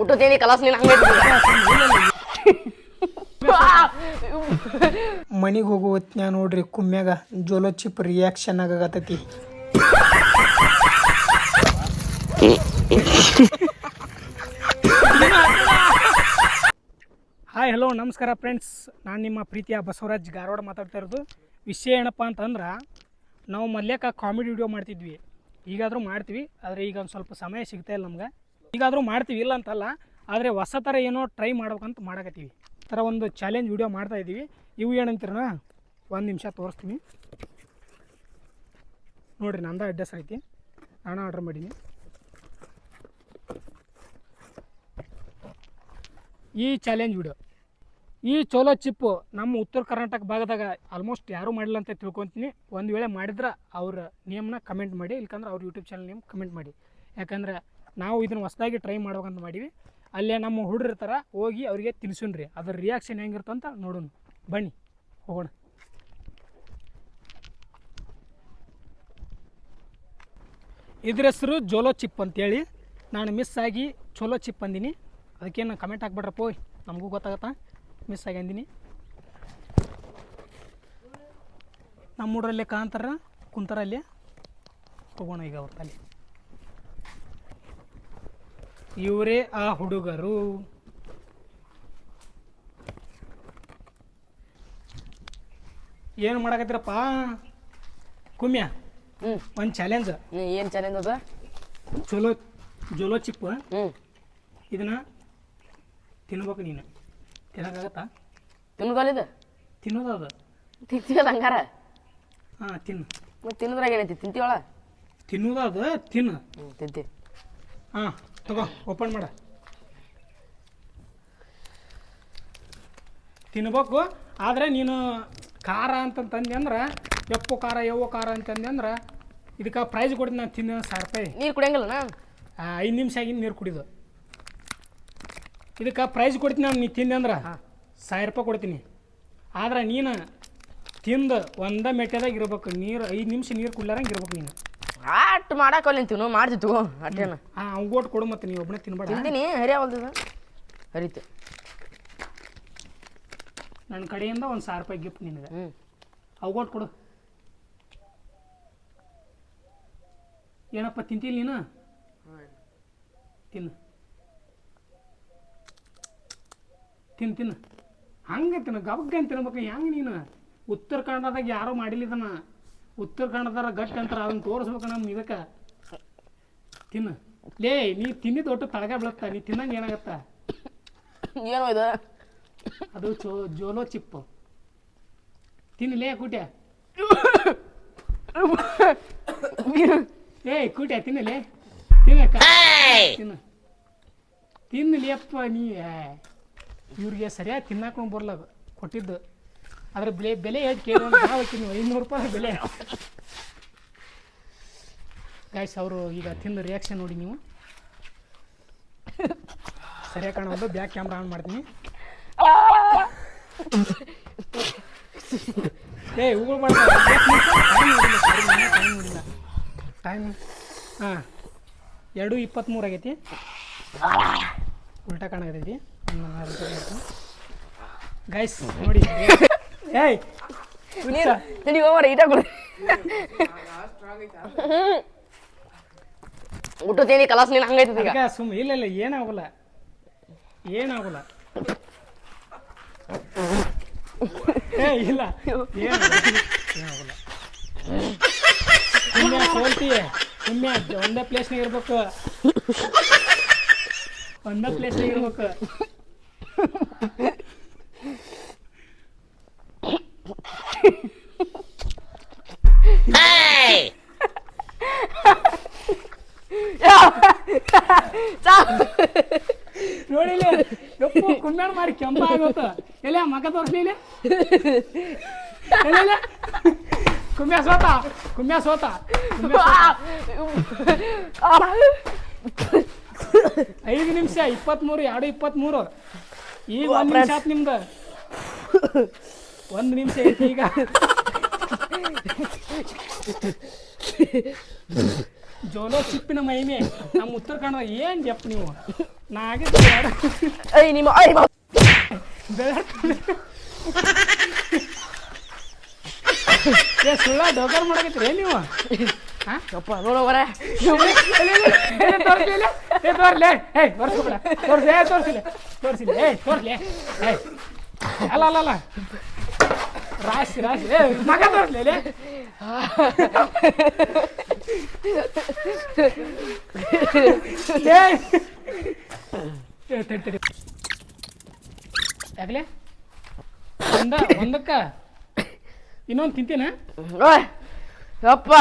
ಊಟ ತಿಂಡಿ ಕಲಾಸ್ ನೀನು ಹಂಗೆ ಮನಿಗೆ ಹೋಗೋ ಹೊತ್ನ್ಯಾ ನೋಡ್ರಿ ಕುಮ್ಮ್ಯಾಗ ಜೋಲೋ ಚಿಪ್ ರಿಯಾಕ್ಷನ್ ಆಗತೈತಿ ಹಾಯ್ ಹಲೋ ನಮಸ್ಕಾರ ಫ್ರೆಂಡ್ಸ್ ನಾನು ನಿಮ್ಮ ಪ್ರೀತಿಯ ಬಸವರಾಜ್ ಗಾರವಾಡ ಮಾತಾಡ್ತಾ ಇರೋದು. ವಿಷಯ ಏನಪ್ಪ ಅಂತಂದ್ರೆ ನಾವು ಮಲ್ಯಾಕ ಕಾಮಿಡಿ ವಿಡಿಯೋ ಮಾಡ್ತಿದ್ವಿ. ಈಗಾದರೂ ಮಾಡ್ತೀವಿ, ಆದರೆ ಈಗ ಒಂದು ಸ್ವಲ್ಪ ಸಮಯ ಸಿಗ್ತಾ ಇಲ್ಲ ನಮ್ಗೆ. ಈಗಾದರೂ ಮಾಡ್ತೀವಿ, ಇಲ್ಲ ಅಂತಲ್ಲ, ಆದರೆ ಹೊಸ ಥರ ಏನೋ ಟ್ರೈ ಮಾಡ್ಬೇಕಂತ ಮಾಡಕತ್ತೀವಿ. ಥರ ಒಂದು ಚಾಲೆಂಜ್ ವಿಡಿಯೋ ಮಾಡ್ತಾ ಇದ್ದೀವಿ. ಇವು ಏನಂತೀರಣ ಒಂದು ನಿಮಿಷ ತೋರಿಸ್ತೀನಿ. ನೋಡಿರಿ, ನಂದ ಅಡ್ರೆಸ್ ಐತಿ. ನಾನು ಆರ್ಡ್ರ್ ಮಾಡೀನಿ. ಈ ಚಾಲೆಂಜ್ ವಿಡಿಯೋ ಈ ಚೋಲೋ ಚಿಪ್ಪು ನಮ್ಮ ಉತ್ತರ ಕರ್ನಾಟಕ ಭಾಗದಾಗ ಆಲ್ಮೋಸ್ಟ್ ಯಾರೂ ಮಾಡಿಲ್ಲ ಅಂತ ತಿಳ್ಕೊತೀನಿ. ಒಂದು ವೇಳೆ ಮಾಡಿದ್ರೆ ಅವ್ರ ನೇಮ್ನ ಕಮೆಂಟ್ ಮಾಡಿ, ಇಲ್ಕಂದ್ರೆ ಅವ್ರ ಯೂಟ್ಯೂಬ್ ಚಾನಲ್ ನೇಮ್ ಕಮೆಂಟ್ ಮಾಡಿ. ಯಾಕಂದ್ರೆ ನಾವು ಇದನ್ನು ಹೊಸದಾಗಿ ಟ್ರೈ ಮಾಡ್ಬೇಕಂತ ಮಾಡೀವಿ. ಅಲ್ಲೇ ನಮ್ಮ ಹುಡುಗ್ರ ಥರ ಹೋಗಿ ಅವರಿಗೆ ತಿನ್ಸುನ್ರಿ ಅದ್ರ ರಿಯಾಕ್ಷನ್ ಹೆಂಗಿರ್ತಂತ ನೋಡೋಣ. ಬನ್ನಿ, ಹೋಗೋಣ. ಇದ್ರ ಹೆಸರು ಜೋಲೋ ಚಿಪ್ ಅಂತೇಳಿ. ನಾನು ಮಿಸ್ ಆಗಿ ಚೋಲೋ ಚಿಪ್ ಅಂದಿನಿ. ಅದಕ್ಕೇನು ಕಮೆಂಟ್ ಹಾಕ್ಬಿಟ್ರಪ್ಪ ನಮಗೂ ಗೊತ್ತಾಗತ್ತಾ? ಮಿಸ್ ಆಗ್ಯಂದಿನಿ ನಮ್ಮ ಹುಡ್ರಲ್ಲೇ ಕುಂತಾರ ಕುಂತಾರಲ್ಲಿ. ಹೋಗೋಣ ಈಗ ಅವ್ರ ಅಲ್ಲಿ. ಇವರೇ ಆ ಹುಡುಗರು. ಏನು ಮಾಡಕತ್ತೀರಪ್ಪ? ಕುಮ್ಯ ಒಂದು ಚಾಲೆಂಜ್ ಏನು ಚಾಲೆಂಜ್ ಅದ? ಚಲೋ ಜೋಲೋ ಚಿಪ್ಪು. ಇದನ್ನ ತಿನ್ಬೇಕು ನೀನು. ತಿನ್ನಕ್ಕಾಗತ್ತಾ? ತಿನ್ನೋದಲ್ಲಿದ ತಿನ್ನೋದು ಅದು. ತಿಂತೀವಲ್ಲ ಹಂಗಾರ? ಹಾಂ ತಿನ್ನು. ಮತ್ತೆ ತಿನ್ನೋದ್ರಾಗ ಏನೈತಿ? ತಿಂತೀವಳ ತಿನ್ನೋದು ಅದು ತಿನ್ನು. ಹ್ಞೂ ತಿಂತೀವಿ. ಹಾಂ ತಗೋ ಓಪನ್ ಮಾಡ. ತಿನ್ಬೇಕು ಆದರೆ ನೀನು ಖಾರ ಅಂತಂತಂದೆ ಅಂದ್ರೆ ಎಪ್ಪು ಖಾರ ಯವ್ವ ಖಾರ ಅಂತಂದೆ ಅಂದ್ರೆ ಇದಕ್ಕೆ ಪ್ರೈಸ್ ಕೊಡ್ತೀನಿ ನಾನು ತಿನ್ನ ಸಾವಿರ ರೂಪಾಯಿ. ನೀರು ಕುಡಿಯಂಗಿಲ್ಲ ಐದು ನಿಮಿಷ ಆಗಿನ ನೀರು ಕುಡಿದು. ಇದಕ್ಕೆ ಪ್ರೈಸ್ ಕೊಡ್ತೀನಿ ನಾನು ನೀ ತಿಂದೆ ಅಂದ್ರೆ. ಸಾವಿರ ರೂಪಾಯಿ ಕೊಡ್ತೀನಿ. ಆದ್ರೆ ನೀನು ತಿಂದು ಒಂದ ಮೆಟ್ಟದಾಗ ಇರ್ಬೇಕು. ನೀರು ಐದು ನಿಮಿಷ ನೀರು ಕುಡ್ಲಾರಂಗೆ ಇರ್ಬೇಕು ನೀನು. ಆಟ್ ಮಾಡಕ್ಕೆ ನಿಂತೀವಿ ನಾವು ಮಾಡ್ತಿತ್ತು ಅಟ್ಟೇನ. ಹಾಂ ಅವ್ಗೋಟ್ ಕೊಡು ಮತ್ತೆ ನೀವು ಒಬ್ಬನೇ ತಿನ್ಬೇಡ. ತಿಂತೀನಿ ಹರಿಯಾವಲ್ದ ಹರಿತು. ನನ್ನ ಕಡೆಯಿಂದ ಒಂದು ಸಾವಿರ ರೂಪಾಯಿ ಗಿಫ್ಟ್ ನಿನಗೆ. ಅವ್ಗೋಟ್ ಅವಗೋಟ್ ಕೊಡು. ಏನಪ್ಪ ತಿಂತೀನಿ ನೀನು? ತಿನ್ನು. ತಿನ್ನು ತಿನ್ನು ಹಂಗೆ ತಿನ್ನು. ಗಬಗ್ಗ ತಿನ್ಬೇಕು. ಹೆಂಗೆ ನೀನು? ಉತ್ತರ ಕನ್ನಡದಾಗ ಯಾರೂ ಮಾಡಿಲ್ಲ ಇದನ್ನ ಉತ್ತರ ಕನ್ನಡದಾರ ಗಟ್ಟಿ ಅಂತಾರೆ. ಅದನ್ನ ತೋರಿಸ್ಬೇಕು ನಮ್ಮ ಇದಕ್ಕೆ. ತಿನ್ನು. ಲೇ ನೀ ತಿನ್ನಿದ ಒಟ್ಟು ತಳಗ ಬೀಳತ್ತ. ನೀ ತಿನ್ನಂಗೆ ಏನಾಗತ್ತ? ಏನು ಇದು? ಅದು ಚೋ ಜೋಲೋ ಚಿಪ್ಪು. ತಿನ್ನಲೇ ಕೂಟ್ಯ. ಏಯ್ ಕೂಟ್ಯ ತಿನ್ನಲೇ ತಿನ್ನಕ್ಕ. ತಿನ್ನು. ತಿನ್ನಲಿಯಪ್ಪ ನೀ. ಏ, ಇವ್ರಿಗೆ ಸರಿಯಾಗಿ ತಿನ್ನಾಕ ಬರಲ್ಲ ಕೊಟ್ಟಿದ್ದು. ಅದ್ರ ಬೆಲೆ ಬೆಲೆ ಹೇಗೆ ಕೇಳಿ ನಾವು ಐನೂರು ರೂಪಾಯಿ ಬೆಲೆ. ಗಾಯ್ಸ್ ಅವರು ಈಗ ತಿಂದು ರಿಯಾಕ್ಷನ್ ನೋಡಿ ನೀವು. ಸರಿಯಾಗಿ ಕಾಣೋದು ಬ್ಯಾಕ್ ಕ್ಯಾಮ್ರಾ ಆನ್ ಮಾಡ್ತೀನಿ. ಏ ಹೂಗಳು ಮಾಡ್ತಾರೆ ಟೈಮ್ ಹಾಂ. ಎರಡು ಇಪ್ಪತ್ತ್ಮೂರು ಆಗೈತಿ. ಉಲ್ಟಾ ಕಾಣಕತ್ತೈತಿ. ಗೈಸ್ ನೋಡಿ. ಏಯ್ ನೀರು ಹೋಗೋ ಈಟ ಕೊಡಿ ಊಟ ತಿಂಡಿ ಕಲಾಸ್ ನೀನು ಹಂಗೈತದ ಈಗ. ಸುಮ್ಮ ಇಲ್ಲ ಇಲ್ಲ ಏನಾಗಲ್ಲ. ಏನಾಗಲ್ಲ. ಏ ಇಲ್ಲ ಏನಾಗಲ್ಲ. ಏನಾಗಲ್ಲ. ಸುಮ್ಮನೆ ಸೋಲ್ತೀಯ? ಸುಮ್ಮನೆ ಒಂದೇ ಪ್ಲೇಸ್ನಾಗ ಇರ್ಬೇಕು. ಒಂದೇ ಪ್ಲೇಸ್ನಾಗ ಇರ್ಬೇಕು. ನೋಡಿಲ್ಲ ಯಪ್ಪು ಕುಮ್ಮ್ಯಾಣ ಮಾಡಿ ಕೆಂಪ ಆಗೋತ. ಎಲ್ಲ ಮಗ ತೋರಿಸ್ಲಿಲ್ಲ ಎಲ್ಲ ಕುಮ್ಯ ಸೋತ ಕುಮ್ಯ ಸೋತ ಕುಮ್ಯ ಸೋತ. ಐದು ನಿಮಿಷ ಇಪ್ಪತ್ತ್ಮೂರು ಎರಡು ಇಪ್ಪತ್ತ್ಮೂರು ಈಗ ಒಂದು ನಿಮಿಷ ಆತು ನಿಮ್ದು ಒಂದು ನಿಮಿಷ ಐತಿ ಈಗ ಜೋಲೋ ಚಿಪ್ಪಿನ ಮಹಿಮೆ ನಮ್ಮ ಉತ್ತರ ಕನ್ನಡ ಏನು ಜಪ್ ನೀವು ನಾ ಆಗಿದ್ದು ಬೇಡ. ಐ ನಿಮ್ಮ ಐ. ಏ ಸುಳ್ಳ ಡೋಕರ್ ಮಾಡಕತ್ತೀರಿ ನೀವು ಹಾ ಯಪ್ಪ ನೋಡೋ ತೋರ್ಸ್ಲಿ ಏ, ತೋರ್ಲೆ. ಏ ತೋರ್ಸ್ಕೊಬೇಡ. ತೋರ್ಸಿ, ಏ, ತೋರ್ಸಿಲ್ಲ. ತೋರ್ಸಿಲ್ಲ. ಏ ತೋರ್ಲೆ. ಏ ಅಲ್ಲ ಅಲ್ಲ ಅಲ್ಲ. ರಾಶಿ ರಾಶಿ. ಏ, ಮಗ ತೋರ್ಸ್ಲಿ ಯಾಕಲೆ? ಒಂದ, ಒಂದಕ್ಕ. ಇನ್ನೊಂದು ತಿಂತೀನ? ಯಪ್ಪ.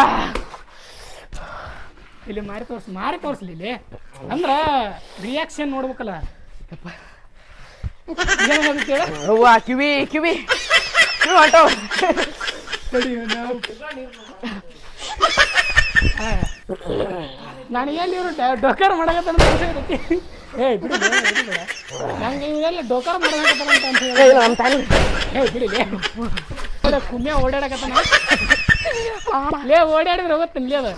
ಇಲ್ಲಿ ಮಾರಿ ತೋರ್ಸ್ ಮಾರಿ ತೋರಿಸ್ಲಿ ಇಲ್ಲಿ. ಅಂದ್ರ ರಿಯಾಕ್ಷನ್ ನೋಡ್ಬೇಕಲ್ಲ. ಏನಾಗುತ್ತೆ ಹೇಳ? ಅವ್ವ ಕಿವಿ ಕಿವಿ. ಕಿವಿ ಹೊಂಟವ್ ತಡಿ ನಾವು ನಾನು ಎಲ್ಲಿ ಇವರು ಡೋಕರ್ ಮಾಡಕತ್ತಾನ ಅಂತ ಅನ್ಸಕತ್ತೈತಿ. ಬಿಡಿ ಲೇ, ಬಿಡಿ ಬೇಡ. ನಂಗೆ ಇವೆಲ್ಲ ಡೊಕಾರ ಮಾಡಕತ್ತಾನ ಅಂತ ನಮ್ಮ ತಾಯಿ. ಏ ಬಿಡಿ ಲೇ. ನೋಡ, ಕುಮ್ಯ ಓಡಾಡಕತ್ತಾನ? ಲೇ ಓಡಾಡಿದ್ರೆ ಹೋಗುತ್ತೆ ಲೇ ಅದು?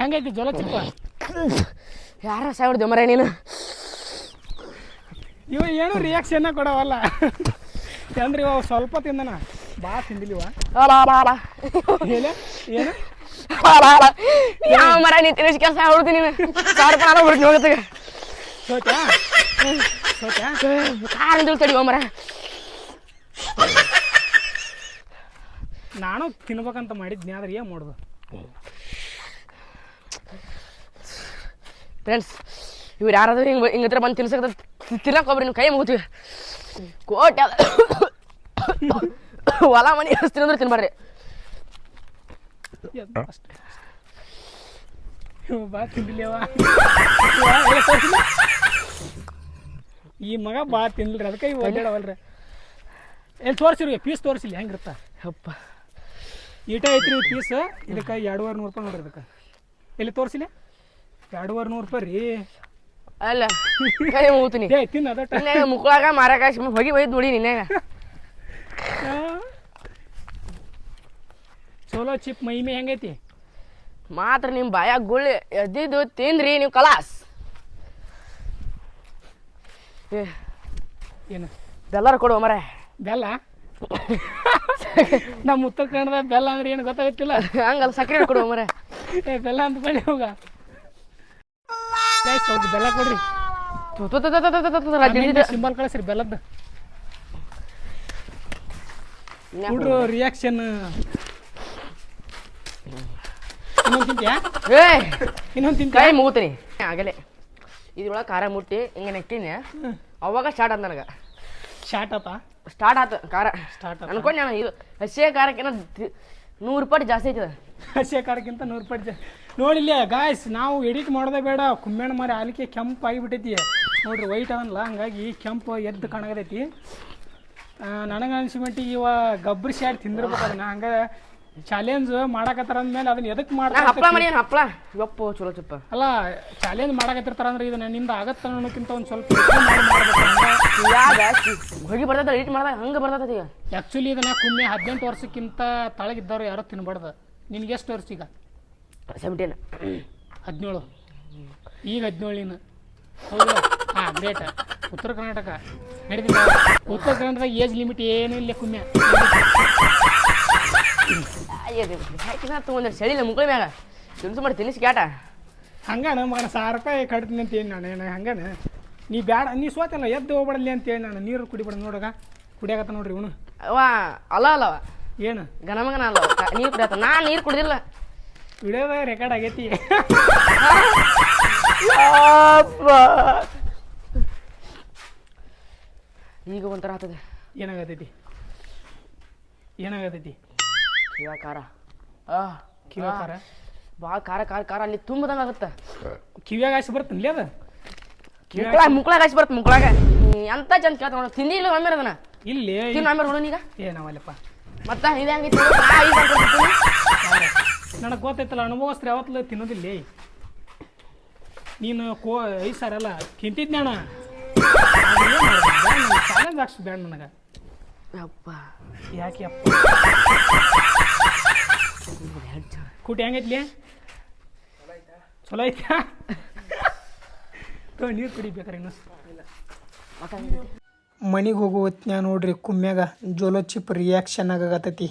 ಹೆಂಗೈತಿ ಜೋಲ ಚಿಪ್ಪ ಯಾರ ಸಾಯ್ಬಿಡ್ದೆ ಮರ ನೀನು? ಇವ ಏನು ರಿಯಾಕ್ಷನ್ ಕೊಡವಲ್ಲ. ಅಂದ್ರೆ ಇವ ಸ್ವಲ್ಪ ತಿಂದನ. ಬಾ ತಿಂದಿಲ್ವ ಏನು? ಯಾವ ಮರ ನೀ ತಿನ್ನಿಸ್ ಕೆಲಸ ಆಗ್ಬಿಡ್ತೀನಿ ನೀನು? ಸಾವಿರ ರೂಪಾಯಿ ಬಿಡ್ತೀನಿ ಹೋಗತ್ತೆ ಕಾಲು ತಡಿ ಮರ ನಾನು ತಿನ್ಬೇಕಂತ ಮಾಡಿದ್ನಿ ಆದ್ರೆ ಏನು ಮಾಡೋದು? ಫ್ರೆಂಡ್ಸ್ ಇವ್ರು ಯಾರಾದ್ರೂ ಹಿಂಗೆ ಹಿಂಗೆ ಹತ್ರ ಬಂದು ತಿನ್ಸಕ್ಕೆ ತಿನ್ನಕ್ಕೆ ಹೋಗ್ರಿ ನಿಮ್ಮ ಕೈ ಮುಗಿತೀವಿ. ಕೋಟೆ ಅದ ಹೊಲ ಮನೆ ಹಸ್ತೀನಿ ಅಂದ್ರೆ ತಿನ್ಬಾರ್ರಿ. ಬಾ ತಿಂದಿಲ್ಲವ? ಈ ಮಗ ಬಾ ತಿನ್ಲ್ರಿ ಅದಕ್ಕೆ ಇವು ಅಡ್ಡಾಡವಲ್ರಿ ಎಲ್ಲಿ ತೋರಿಸಿರಿ ಪೀಸ್ ತೋರಿಸಿಲ್ಲ ಹೆಂಗಿರುತ್ತ ಅಪ್ಪ ಈಟ ಐತ್ರಿ ಪೀಸ್ ಇದಕ್ಕೆ ಎರಡುವರೆ ನೂರು ರೂಪಾಯಿ ನೋಡ್ರಿ ಅದಕ್ಕೆ ಎಲ್ಲಿ ತೋರಿಸಿಲ್ಲ? ಎರಡುವರೆ ನೂರು ರೂಪಾಯಿ ರೀ. ಅಲ್ಲ ಕೈ ಮುಗಿತೀನಿ. ಏ ತಿನ್ನ ಅದಟ ನಿನ್ನೆ ಮುಕ್ಕಳಾಗ ಮಾರಾಕ ಹೋಗಿ ಒಯ್ದು ನೋಡಿ ನಿನ್ನೆಗ ಚಲೋ ಚಿಪ್ ಮೈಮೆ ಹೆಂಗೈತಿ? ಮಾತ್ರ ನಿಮ್ಮ ಬಾಯಾಗ ಗುಳ್ಳಿ ಎದ್ದಿದ್ದು ತಿಂದ್ರಿ ನೀವು ಕಲಾಸ್. ಏ. ಏನು? ಬೆಲ್ಲಾರ ಕೊಡುವ ಮರ. ಬೆಲ್ಲ? ನಮ್ಮ ಉತ್ತರ ಕನ್ನಡದ ಬೆಲ್ಲ ಅಂದ್ರೆ ಏನು ಗೊತ್ತಾಗುತ್ತಿಲ್ಲ ಹಂಗಲ್ಲ ಸಕ್ಕರೆ ಕೊಡುವ ಮರ. ಏ ಬೆಲ್ಲ ಅಂತ ಬಳಿ ಹೋಗ. ಸ್ವಲ್ಪ ಬೆಲ್ಲ ಕೊಡ್ರಿ. ಸಿಂಬಲ್ ಕಳಿಸ್ರಿ ಬೆಲ್ಲದ್ದು. ಹುಡ್ರು ರಿಯಾಕ್ಷನ್ ಇನ್ನೊಂದು ತಿಂತ್ಯಾ? ಏ ಇನ್ನೊಂದು ತಿಂತ ಕೈ ಮುಗುತ್ತೀನಿ. ಆಗಲೇ. ಇದ್ರೊಳಗೆ ಖಾರ ಮುಟ್ಟಿ ಹಿಂಗೆ ನೆಕ್ಕಿನಿ. ಅವಾಗ ಸ್ಟಾರ್ಟ್ ಆದ ನನಗೆ. ಶಾರ್ಟ್ ಅಪ್ಪ ಸ್ಟಾರ್ಟ್ ಆತ ಖಾರ. ಸ್ಟಾರ್ಟ್ ಅಪ್ಪ ಅನ್ಕೊಂಡು ನಾನು ಇದು ಹಸಿಯ ಖಾರಕ್ಕಿಂತ ನೂರು ರೂಪಾಯಿ ಜಾಸ್ತಿ ಐತದ. ಹಸಿಯ ಖಾರಕ್ಕಿಂತ ನೂರು ರೂಪಾಯಿ ಜಾ ನೋಡಿಲ್ಲ ಗಾಯ್ಸ್ ನಾವು ಎಡಿಟ್ ಮಾಡೋದೇ ಬೇಡ. ಕುಮ್ಮೇಣ ಮಾರಿ ಆಲಿಕೆ ಕೆಂಪು ಆಗಿಬಿಟ್ಟೈತಿ. ನೋಡ್ರಿ ವೈಟ್ ಅವನಲ್ಲ ಹಂಗಾಗಿ ಕೆಂಪು ಎದ್ದು ಕಾಣಗದೈತಿ ನನಗೆ ಅನಿಸ್ಬಿಟ್ಟು ಇವ ಗಬ್ಬರಿ ಶಾಡ್ ತಿಂದಿರ್ಬೇಕು ಅದನ್ನ. ಹಂಗ ಚಾಲೆಂಜ್ ಮಾಡಾಕತ್ತಾರ ಅಂದ್ಮೇಲೆ ಅದನ್ನ ಎದಕ್ಕೆ ಮಾಡ್ತಾರ ಹಪ್ಪಳ ಮಾಡಿ ಹಪ್ಪಳ ಯಪ್ಪ ಚಲೋ ಚುಪ್ಪ. ಅಲ್ಲ ಚಾಲೆಂಜ್ ಮಾಡಾಕತ್ತಿರ್ತಾರ ಅಂದ್ರೆ ಇದನ್ನ ನಿಂದ ಆಗತ್ತ ಅನ್ನೋಕ್ಕಿಂತ ಒಂದು ಸ್ವಲ್ಪ ಹೋಗಿ ಬರ್ತದ ಎಡಿಟ್ ಮಾಡ್ದಾಗ ಹಂಗೆ ಬರ್ತದ ಈಗ. ಆ್ಯಕ್ಚುಲಿ ಇದನ್ನ ಕುಮ್ಮೆ ಹದಿನೆಂಟು ವರ್ಷಕ್ಕಿಂತ ತಳಗಿದ್ದವ್ರು ಯಾರೋ ತಿನ್ಬಾರ್ದು. ನಿನ್ಗೆ ಎಷ್ಟು ವರ್ಷ ಈಗ? ಸೆವೆಂಟೀನ್ ಹದಿನೇಳು. ಈಗ ಹದಿನೇಳು ಹೌದು. ಹಾ ಗ್ರೇಟ್ ಉತ್ತರ ಕರ್ನಾಟಕ. ನಡೀತಿದ್ದ ಉತ್ತರ ಕರ್ನಾಟಕ ಏಜ್ ಲಿಮಿಟ್ ಏನೂ ಇಲ್ಲ ಕುಮ್ಯ ಹಾಕಿನ ತೊಗೊಂಡ್ರೆ ಸೆಳಿಲ್ಲ ಮುಗಳ ಮ್ಯಾಗ. ತಿನ್ಸು ಮಾಡಿ ತಿನ್ನಿಸಿ ಕ್ಯಾಟ ಹಂಗಾನ ಮಗನ ಸಾವಿರ ರೂಪಾಯಿ ಕಟ್ತೀನಿ ಅಂತ ಹೇಳಿ ನಾನು ಏನು ಹಂಗಾನ? ನೀ ಬ್ಯಾಡ ನೀ ಸೋತಲ್ಲ ಎದ್ದು ಹೋಗ್ಬಡಲಿ ಅಂತ ಹೇಳಿ ನಾನು ನೀರು ಕುಡಿಬೇಡ ನೋಡಗ. ಕುಡಿಯಾಕತ್ತ ನೋಡ್ರಿ ಇವನು. ಅವ ಅಲ್ಲ ಅಲ್ಲವ ಏನು? ಗನಮಗನ ಅಲ್ಲ ನೀರು ಕುಡಿಯತ್ತ. ನಾ ನೀರು ಕುಡಿದಿಲ್ಲ. ವಿಡಿಯೋದ ರೆಕಾರ್ಡ್ ಆಗೈತಿ. ಈಗ ಒಂಥರ ಆಗ್ತದೆ. ಏನಾಗತೈತಿ? ಏನಾಗತೈತಿ? ಕಿವ ಖಾರ. ಆ ಕಿವಿ ಖಾರ? ಭಾಳ ಖಾರ ಖಾರ ಖಾರ ಅಲ್ಲಿ ತುಂಬದಂಗ ಆಗುತ್ತೆ. ಕಿವಿಯಾಗ ಆಸೆ ಬರ್ತನ್ಲಿ ಅದ? ಮುಕ್ಳಾಗ ಮುಕ್ಳಾಗ ಹಚ್ಚಿ ಬರುತ್ತೆ ಮುಕ್ಳಾಗ. ಎಂತ ಚಂದ ಕೇಳ್ತಾವ ತಿಂದಿ ಇಲ್ಲ ಒಮ್ಮೆ ಅದನ್ನ? ಇಲ್ಲಿ ತಿನ್ನು ಒಮ್ಮೆ ನೋಡು ಈಗ? ಏನಾವಲ್ಲಪ್ಪ ಮತ್ತ ಇದು ಹೆಂಗಿತ್ತು ನನಗೆ ಗೊತ್ತೈತಲ್ಲ ಅನುಭವಸ್ತ್ರ ಯಾವತ್ತಲ್ಲ ತಿನ್ನೋದಿಲ್ಲ. ನೀನು ಕೋ ಐದು ಸರ್ ಅಲ್ಲ ತಿಂತಿದ್ನಣ್ಣ ಅಣ್ಣ. ಹಾಕ್ಸ್ ಬೇಡ ನನಗೆ. ಅಪ್ಪ ಯಾಕೆ ಅಪ್ಪ ಕೂಟಿ ಹೆಂಗೈತ್ಲಿ? ಚಲೋ ಐತಾ? ತೋ ನೀರು ಕುಡಿಬೇಕಾರೆ ಇನ್ನೂ. ಮನೆಗೆ ಹೋಗೋ ಹೊತ್ನ್ಯಾಗ ನೋಡ್ರಿ ಕುಮ್ಮ್ಯಾಗ ಜೋಲೋ ಚಿಪ್ ರಿಯಾಕ್ಷನ್ ಆಗತ್ತೈತಿ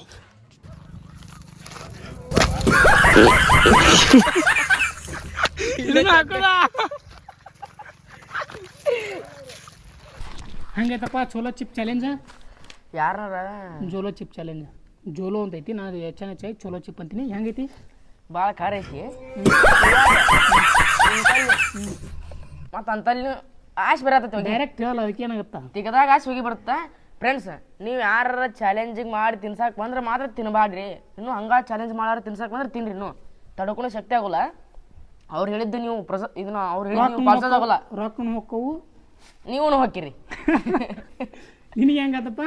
ಹಂಗೈತಪ್ಪ ಚೋಲೋ ಚಿಪ್ ಚಾಲೆಂಜ್ ಯಾರ ಜೋಲೋ ಚಿಪ್ ಚಾಲೆಂಜ್ ಜೋಲೋ ಅಂತ ಐತಿ ನಾನು ಹೆಚ್ಚಾನ ಹೆಚ್ಚಾಗಿ ಚಲೋ ಚಿಪ್ ಅಂತೀನಿ. ಹೆಂಗೈತಿ? ಭಾಳ ಖಾರ ಐತಿ. ಮತ್ತು ಅಂತಲ್ಲಿ ಆಶ್ ಬರತ್ತೈತಿ ಡೈರೆಕ್ಟ್ ಹೇಳಲ್ಲ ಅದಕ್ಕೆ ಏನಾಗುತ್ತೆ? ತಿಗದಾಗ ಆಶ್ ಹೋಗಿ ಬರುತ್ತಾ? ಫ್ರೆಂಡ್ಸ್ ನೀವು ಯಾರ ಚಾಲೆಂಜಿಗೆ ಮಾಡಿ ತಿನ್ಸಾಕ್ ಬಂದ್ರೆ ಮಾತ್ರ ತಿನ್ನಬಾಡ್ರಿ ಇನ್ನು ಹಂಗ ಚಾಲೆಂಜ್ ಮಾಡಾರ ತಿನ್ಸಾಕ್ ಬಂದ್ರೆ ತಿನ್ರಿ ಇನ್ನು. ತಡ್ಕೊಳೋ ಶಕ್ತಿ ಆಗೋಲ್ಲ. ಅವ್ರು ಹೇಳಿದ್ದು ನೀವು ಪ್ರಸ ಇದನ್ನ ಅವ್ರು ಹೇಳಿದ್ದು ನೀವು ಪಾಲ್ಸೋದಾಗಲ್ಲ ರೊಕ್ಕನು ಹೊಕ್ಕವು. ನೀವು ಹೋಗಿರಿ ನಿನಗೆ ಹೆಂಗಾತಪ್ಪ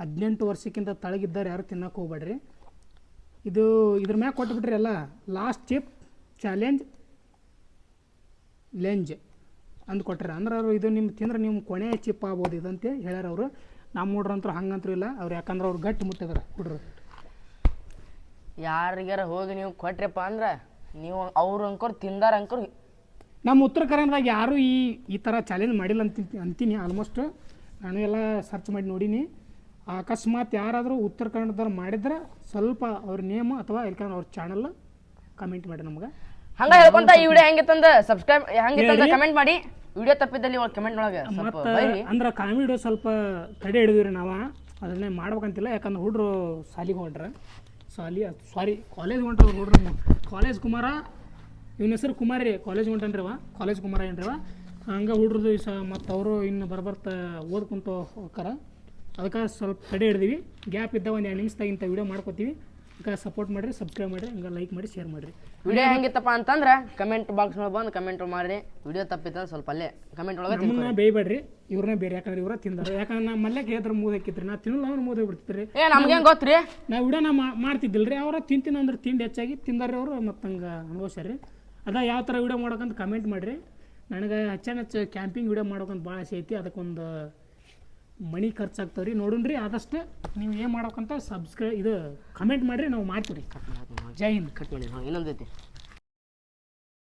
ಹದಿನೆಂಟು ವರ್ಷಕ್ಕಿಂತ ತಳಗಿದ್ದಾರೆ ಯಾರು ತಿನ್ನೋಕೆ ಹೋಗ್ಬೇಡ್ರಿ. ಇದು ಇದ್ರ ಮ್ಯಾಗ ಕೊಟ್ಬಿಟ್ರಿ ಅಲ್ಲ ಲಾಸ್ಟ್ ಚಿಪ್ ಚಾಲೆಂಜ್ ಲೆಂಜ್ ಅಂದ್ ಕೊಟ್ಟರೆ ಅಂದ್ರೆ ಅವರು ಇದು ನಿಮ್ಗೆ ತಿಂದ್ರೆ ನಿಮ್ಮ ಕೊನೆ ಚಿಪ್ ಆಗ್ಬೋದು ಇದಂತೆ ಹೇಳ್ಯಾರ ಅವರು. ನಮ್ಮ ಹುಡ್ರಂತೂ ಹಂಗಂತೂ ಇಲ್ಲ ಅವ್ರು ಯಾಕಂದ್ರೆ ಅವ್ರು ಗಟ್ಟಿ ಮುಟ್ಟಿದಾರೆ. ಹುಡ್ರು ಯಾರಿಗಾರ ಹೋಗಿ ನೀವು ಕೊಟ್ರಪ್ಪ ಅಂದ್ರೆ ನೀವು ಅವ್ರು ಅಂಕೋರ್ ತಿಂದಾರ ಅಂಕೋರ್ ನಮ್ಮ ಉತ್ತರ ಕರ್ನಾಟಕದಾಗ ಯಾರೂ ಈ ಈ ಥರ ಚಾಲೆಂಜ್ ಮಾಡಿಲ್ಲ ಅಂತ ಅಂತೀನಿ ಆಲ್ಮೋಸ್ಟ್ ನಾನು ಎಲ್ಲ ಸರ್ಚ್ ಮಾಡಿ ನೋಡೀನಿ. ಅಕಸ್ಮಾತ್ ಯಾರಾದರೂ ಉತ್ತರ ಕನ್ನಡದವ್ರು ಮಾಡಿದ್ರೆ ಸ್ವಲ್ಪ ಅವ್ರ ನೇಮ್ ಅಥವಾ ಇಲ್ಕಂದ್ರೆ ಅವ್ರ ಚಾನಲ್ ಕಮೆಂಟ್ ಮಾಡಿ ನಮ್ಗೆ. ಹಂಗ ಹೇಳ್ಕೊಂತ ಈ ವಿಡಿಯೋ ಹೆಂಗಿತ್ತಂದ ಸಬ್ಸ್ಕ್ರೈಬ್ ಹೆಂಗಿತ್ತಂದ ಕಮೆಂಟ್ ಮಾಡಿ. ವಿಡಿಯೋ ತಪ್ಪಿದ್ದಲ್ಲಿ ಒಳಗೆ ಕಮೆಂಟ್ ಒಳಗೆ ಸ್ವಲ್ಪ ಬೈರಿ ಅಂದ್ರೆ ಕಾಮಿಡಿ ಸ್ವಲ್ಪ ತಡೆ ಹಿಡಿದ್ರಿ ನಾವು. ಅದನ್ನೇ ಮಾಡ್ಬೇಕಂತಿಲ್ಲ ಯಾಕಂದ್ರೆ ಹುಡ್ರು ಸಾಲಿಗೆ ಹೊಂಟ್ರೆ. ಸಾಲಿ ಸಾರಿ ಕಾಲೇಜ್ ಹೊಂಟ್ರ ಹುಡ್ರು ಕಾಲೇಜ್ ಕುಮಾರ ಇವನ ಹೆಸರು ಕುಮಾರ್ ರೀ ಕಾಲೇಜ್ ಹೊಂಟನ್ರಿವ ಕಾಲೇಜ್ ಕುಮಾರ ಏನ್ರಿವ ಹಂಗೆ ಹುಡ್ರದ್ದು ಸ ಮತ್ತು ಅವರು ಇನ್ನು ಬರ್ಬರ್ತಾ ಓದ್ಕೊಂತ ಹೋಗ್ತಾರ. ಅದಕ್ಕೆ ಸ್ವಲ್ಪ ತಡೆ ಹಿಡ್ದೀವಿ. ಗ್ಯಾಪ್ ಇದ್ದಾಗ ಒಂದು ಎರಡು ನಿಮಿಷದಾಗ ಇಂಥ ವಿಡಿಯೋ ಮಾಡ್ಕೋತೀವಿ. ಅದಕ್ಕೆ ಸಪೋರ್ಟ್ ಮಾಡಿರಿ ಸಬ್ಸ್ಕ್ರೈಬ್ ಮಾಡಿರಿ ಹಂಗೆ ಲೈಕ್ ಮಾಡಿ ಶೇರ್ ಮಾಡಿರಿ. ವಿಡಿಯೋ ಹೆಂಗಿತ್ತಪ್ಪ ಅಂತಂದ್ರೆ ಕಮೆಂಟ್ ಬಾಕ್ಸ್ ಒಳಗೆ ಬಂದು ಕಮೆಂಟ್ ಮಾಡಿರಿ. ವಿಡಿಯೋ ತಪ್ಪಿತ್ತಂದ್ರೆ ಸ್ವಲ್ಪ ಅಲ್ಲೇ ಕಮೆಂಟ್ ಒಳಗೆ ನಮ್ಮನ್ನ ಬೇಯಬೇಡ್ರಿ. ಇವ್ರನ್ನ ಬೇರೆ ಯಾಕಂದ್ರೆ ಇವ್ರ ತಿಂದಾರ. ಯಾಕಂದ್ರೆ ನಾ ಮಲ್ಲೆ ಕೇಳಿದ್ರೆ ಮೂದ್ ಹಾಕಿತ್ರಿ ನಾ ತಿನ್ನಲ್ಲ ಅಂದ್ರೆ ಮೂದು ಬಿಡ್ತಿದ್ರಿ ಏ ನಮ್ಗೆ ಹೆಂಗ್ ಗೊತ್ತ್ರಿ? ನಾ ವಿಡಿಯೋನ ಮಾಡ್ತಿದ್ದಿಲ್ರಿ. ಅವ್ರ ತಿಂತೀನಿ ಅಂದ್ರೆ ತಿಂಡಿ ಹೆಚ್ಚಾಗಿ ತಿಂದಾರೆ ಅವರು. ಮತ್ತೆ ಹಂಗೆ ಅನುಭವಿಸ್ಯಾರಿ ಅದ ಯಾವ ಥರ ವಿಡಿಯೋ ಮಾಡೋಕಂತ ಕಮೆಂಟ್ ಮಾಡಿರಿ. ನನಗೆ ಹೆಚ್ಚಾನ ಹೆಚ್ಚು ಕ್ಯಾಂಪಿಂಗ್ ವಿಡಿಯೋ ಮಾಡೋಕಂತ ಭಾಳ ಆಸೆ ಐತಿ. ಅದಕ್ಕೊಂದು ಮನಿ ಖರ್ಚಾಗ್ತಾವೆ ರೀ ನೋಡೋಣ್ರಿ ಆದಷ್ಟು ನೀವು ಏನು ಮಾಡೋಕಂತ ಸಬ್ಸ್ಕ್ರೈ ಇದು ಕಮೆಂಟ್ ಮಾಡಿರಿ ನಾವು ಮಾಡ್ತೀವಿ ರೀ ಜೈ ಹಿಂದ್. ಕಟ್ ಮಾಡಿ ಇನ್ನೊಂದೈತಿ